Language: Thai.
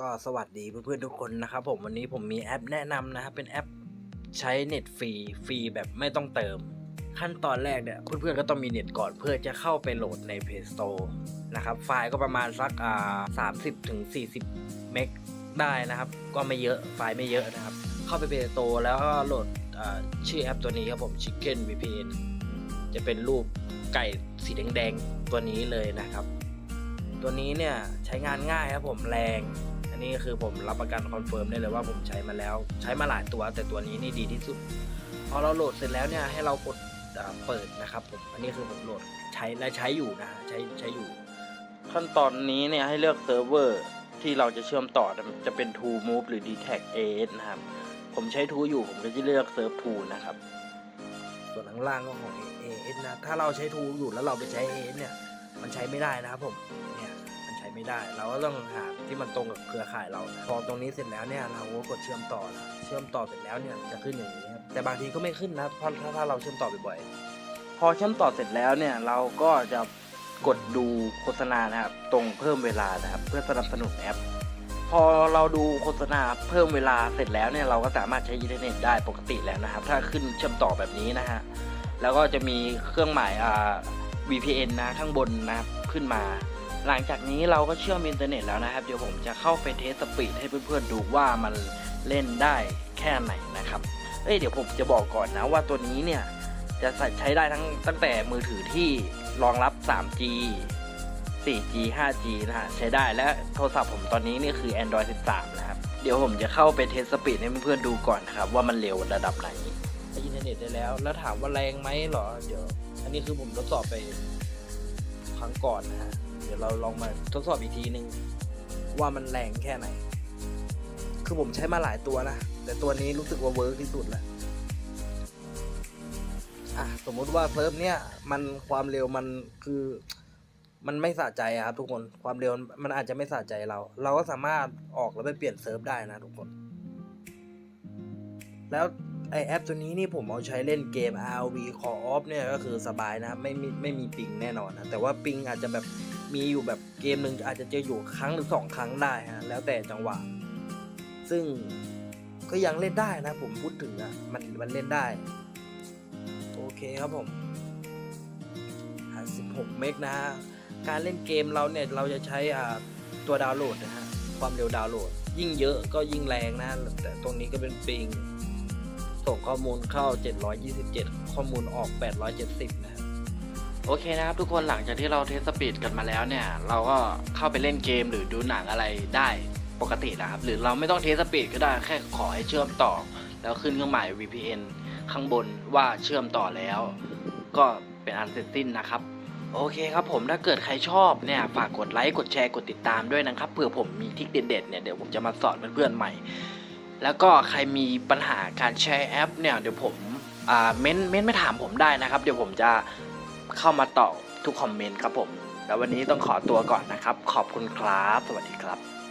ก็สวัสดีเพื่อนๆทุกคนนะครับผมวันนี้ผมมีแอปแนะนำนะครับเป็นแอปใช้เน็ตฟรีฟรีแบบไม่ต้องเติม ขั้นตอนแรกเนี่ยเพื่อนๆก็ต้องมีเน็ตก่อนเพื่อจะเข้าไปโหลดใน Play Store นะครับไฟล์ก็ประมาณสักอ่า30ถึง40เมกได้นะครับ ก็ไม่เยอะไฟล์ไม่เยอะนะครับ เข้าไป Play Store แล้วก็โหลดอ่าชื่อแอปตัวนี้ครับผม Chicken VPN จะเป็นรูปไก่สีแดงๆตัวนี้เลยนะครับ ตัวนี้เนี่ยใช้งานง่ายครับผมแรง นนี้คือผมรับประกันคอนเฟิร์มได้เลยว่าผมใช้มาแล้ว ใช้มาหลายตัว แต่ตัวนี้นี่ดีที่สุด พอเราโหลดเสร็จแล้วเนี่ยให้เรากดเปิดนะครับผมอันนี้คือผมโหลดใช้และใช้อยู่นะฮะใช้ใช้อยู่ ขั้นตอนนี้เนี่ยให้เลือกเซิร์ฟเวอร์ที่เราจะเชื่อมต่อจะเป็น True Move หรือ d t a c AS นะครับ ผมใช้ True อยู่ผมก็จะเลือกเซิร์ฟ True นะครับ ส่วนข้างล่างก็ของ AS นะ ถ้าเราใช้ True อยู่แล้วเราไปใช้ AS เนี่ย มันใช้ไม่ได้นะครับผม ไม่ได้ เราก็ต้องหาที่มันตรงกับเครือข่ายเรา พอตรงนี้เสร็จแล้วเนี่ยเราก็กดเชื่อมต่อนะเชื่อมต่อเสร็จแล้วเนี่ยจะขึ้นอย่างนี้ครับแต่บางทีก็ไม่ขึ้นนะเพราะถ้าถ้าเราเชื่อมต่อบ่อยๆพอเชื่อมต่อเสร็จแล้วเนี่ยเราก็จะกดดูโฆษณานะครับตรงเพิ่มเวลานะครับเพื่อสนับสนุนแอป พอเราดูโฆษณาเพิ่มเวลาเสร็จแล้วเนี่ยเราก็สามารถใช้อินเทอร์เน็ตได้ปกติแล้วนะครับ ถ้าขึ้นเชื่อมต่อแบบนี้นะฮะแล้วก็จะมีเครื่องหมายอ่า VPN นะข้างบนนะครับขึ้นมา หลังจากนี้เราก็เชื่อมอินเทอร์เน็ตแล้วนะครับ เดี๋ยวผมจะเข้าไปเทสสปีดให้เพื่อนๆดูว่ามันเล่นได้แค่ไหนนะครับ เอ้ยเดี๋ยวผมจะบอกก่อนนะว่าตัวนี้เนี่ยจะใช้ได้ทั้งตั้งแต่มือถือที่รองรับ 3G 4G 5G นะฮะใช้ได้และโทรศัพท์ผมตอนนี้นี่คือ Android 13 นะครับ เดี๋ยวผมจะเข้าไปเทสสปีดให้เพื่อนๆดูก่อนครับ ว่ามันเร็วระดับไหนอินเทอร์เน็ตได้แล้ว แล้วถามว่าแรงไหมเหรอ เดี๋ยว อันนี้คือผมทดสอบไปครั้งก่อนนะฮะ ดี๋ยวเราลองมาทดสอบอีกทีหนึ่งว่ามันแรงแค่ไหน คือผมใช้มาหลายตัวนะ แต่ตัวนี้รู้สึกว่าเวิร์กที่สุดแหละอะสมมุติว่าเซิร์ฟเนี่ยมันความเร็วมันคือมันไม่สะใจครับทุกคนความเร็วมันอาจจะไม่สะใจเรา เราก็สามารถออกแล้วไปเปลี่ยนเซิร์ฟได้นะทุกคน แล้วไอแอปตัวนี้นี่ผมเอาใช้เล่นเกม RV Call Off เนี่ยก็คือสบายนะ ไม่มีไม่มีปิงแน่นอนนะ แต่ว่าปิงอาจจะแบบ มีอยู่แบบเกมหนึ่งอาจจะเจออยู่ครั้งหรือสองครั้งได้ฮะแล้วแต่จังหวะ ซึ่งก็ยังเล่นได้นะ ผมพูดถึงอะมันมันเล่นได้ โอเคครับผมอ่า16เมกนะฮะการเล่นเกมเราเนี่ยเราจะใช้ตัวดาวน์โหลดนะฮะความเร็วดาวน์โหลด ยิ่งเยอะก็ยิ่งแรงนะแต่ตรงนี้ก็เป็นปิงส่งข้อมูลเข้า 727 ข้อมูลออก 870 นะ โอเคนะครับทุกคนหลังจากที่เราเทสสปีดกันมาแล้วเนี่ย เราก็เข้าไปเล่นเกมหรือดูหนังอะไรได้ปกตินะครับ หรือเราไม่ต้องเทสสปีดก็ได้แค่ขอให้เชื่อมต่อ แล้วขึ้นเครื่องหมาย VPN ข้างบนว่าเชื่อมต่อแล้ว ก็เป็นอันเสร็จสิ้นนะครับ โอเคครับผมถ้าเกิดใครชอบเนี่ยฝากกดไลค์กดแชร์กดติดตามด้วยนะครับเผื่อผมมีทริคเด็ดๆเนี่ยเดี๋ยวผมจะมาสอนเพื่อนๆใหม่ แล้วก็ใครมีปัญหาการใช้แอปเนี่ยเดี๋ยวผมเม้นเม้นไม่ถามผมได้นะครับ เดี๋ยวผมจะ เข้ามาตอบทุกคอมเมนต์ครับผม แล้ววันนี้ต้องขอตัวก่อนนะครับ ขอบคุณครับ สวัสดีครับ